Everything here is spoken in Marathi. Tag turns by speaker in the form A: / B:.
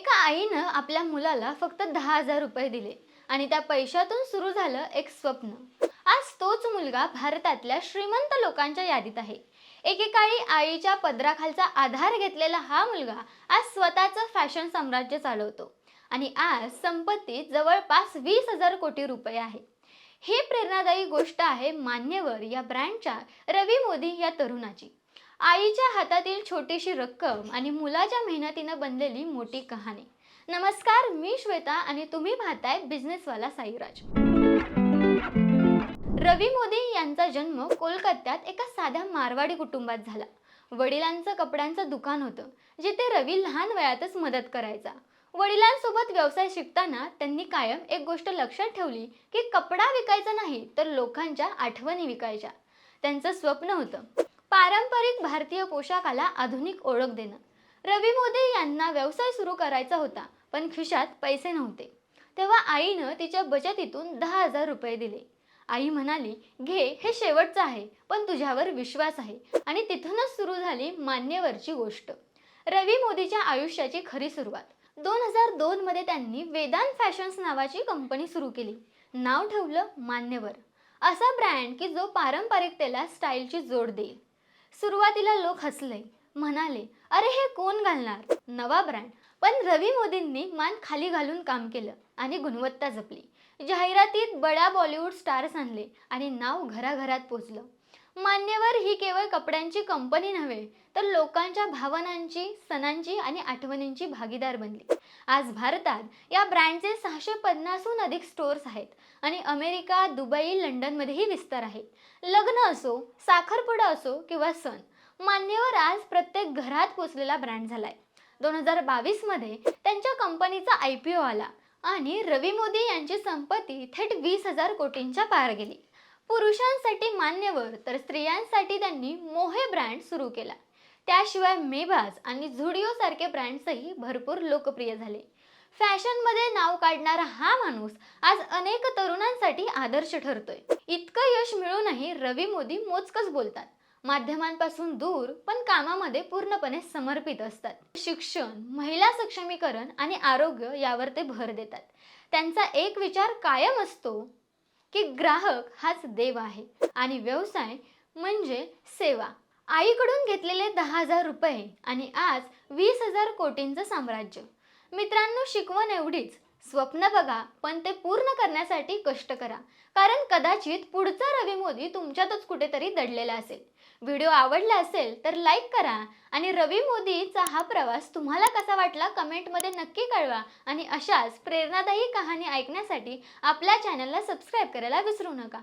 A: एका आईनं आपल्या मुलाला फक्त दहा हजार रुपये दिले आणि त्या पैशातून सुरू झालं एक स्वप्न. आज तोच मुलगा भारतातल्या श्रीमंत लोकांच्या यादीत आहे. एकेकाळी आईच्या पदराखालचा आधार घेतलेला हा मुलगा आज स्वतःचं फॅशन साम्राज्य चालवतो आणि आज संपत्ती जवळपास वीस हजार कोटी रुपये आहे. ही प्रेरणादायी गोष्ट आहे मान्यवर या ब्रँडच्या रवी मोदी या तरुणाची. आईच्या हातातील छोटीशी रक्कम आणि मुलाच्या मेहनतीनं बनलेली मोठी कहाणी. नमस्कार मी श्वेता आणि तुम्ही पाहताय बिझनेसवाला साईराज. रवी मोदी यांचा जन्म कोलकात्यात एका साध्या मारवाडी कुटुंबात झाला. वडिलांचं कपड्यांचं दुकान होतं जिथे रवी लहान वयातच मदत करायचा. वडिलांसोबत व्यवसाय शिकताना त्यांनी कायम एक गोष्ट लक्षात ठेवली की कपडा विकायचा नाही तर लोकांच्या आठवणी विकायच्या. त्यांचं स्वप्न होतं पारंपरिक भारतीय पोशाखाला आधुनिक ओळख देणं. रवी मोदी यांना व्यवसाय सुरू करायचा होता पण खिशात पैसे नव्हते. तेव्हा आईनं तिच्या बचतीतून दहा हजार रुपये दिले. आई म्हणाली घे हे शेवटचं आहे पण तुझ्यावर विश्वास आहे. आणि तिथूनच सुरू झाली मान्यवरची गोष्ट. रवी मोदीच्या आयुष्याची खरी सुरुवात. दोन हजार दोन मध्ये त्यांनी वेदांत फॅशन्स नावाची कंपनी सुरू केली. नाव ठेवलं मान्यवर. असा ब्रँड की जो पारंपरिकतेला स्टाईलची जोड देईल. सुरुवातीला लोक हसले म्हणाले अरे हे कोण घालणार? नवा ब्रँड. पण रवी मोदींनी मान खाली घालून काम केलं आणि गुणवत्ता जपली. जाहिरातीत बड्या बॉलिवूड स्टार्स आणले आणि नाव घराघरात पोचलं. मान्यवर ही केवळ कपड्यांची कंपनी नव्हे तर लोकांच्या भावनांची सणांची आणि आठवणींची भागीदार बनली. आज भारतात या ब्रँडचे सहाशे पन्नासहून अधिक स्टोअर्स आहेत आणि अमेरिका दुबई लंडनमध्येही विस्तार आहे. लग्न असो साखरपुडा असो किंवा सण मान्यवर आज प्रत्येक घरात पोचलेला ब्रँड झालाय. दोन हजार बावीसमध्ये त्यांच्या कंपनीचा आय पी ओ आला आणि रवी मोदी यांची संपत्ती थेट वीस हजार कोटींच्या पार गेली. पुरुषांसाठी मान्यवर तर स्त्रियांसाठी त्यांनी मोहे ब्रँड सुरू केला. त्याशिवाय मेबाज आणि झुडिओ सारखे ब्रँड्सही भरपूर लोकप्रिय झाले. फॅशनमध्ये नाव काढणारा हा माणूस आज अनेक तरुणांसाठी आदर्श ठरतोय. इतकं यश मिळूनही रवी मोदी मोजकच बोलतात. माध्यमांपासून दूर पण कामामध्ये पूर्णपणे समर्पित असतात. शिक्षण महिला सक्षमीकरण आणि आरोग्य यावर ते भर देतात. त्यांचा एक विचार कायम असतो की ग्राहक हाच देव आहे. आणि व्यवसाय म्हणजे सेवा. आईकडून घेतलेले दहा हजार रुपये आणि आज वीस हजार कोटींचं साम्राज्य. मित्रांनो शिकवण एवढीच. स्वप्न बघा पण ते पूर्ण करण्यासाठी कष्ट करा. कारण कदाचित पुढचा रवी मोदी तुमच्यातच कुठेतरी दडलेला असेल. व्हिडिओ आवडला असेल तर लाईक करा आणि रवी मोदीचा हा प्रवास तुम्हाला कसा वाटला कमेंटमध्ये नक्की कळवा आणि अशाच प्रेरणादायी कहाणी ऐकण्यासाठी आपल्या चॅनलला सबस्क्राईब करायला विसरू नका.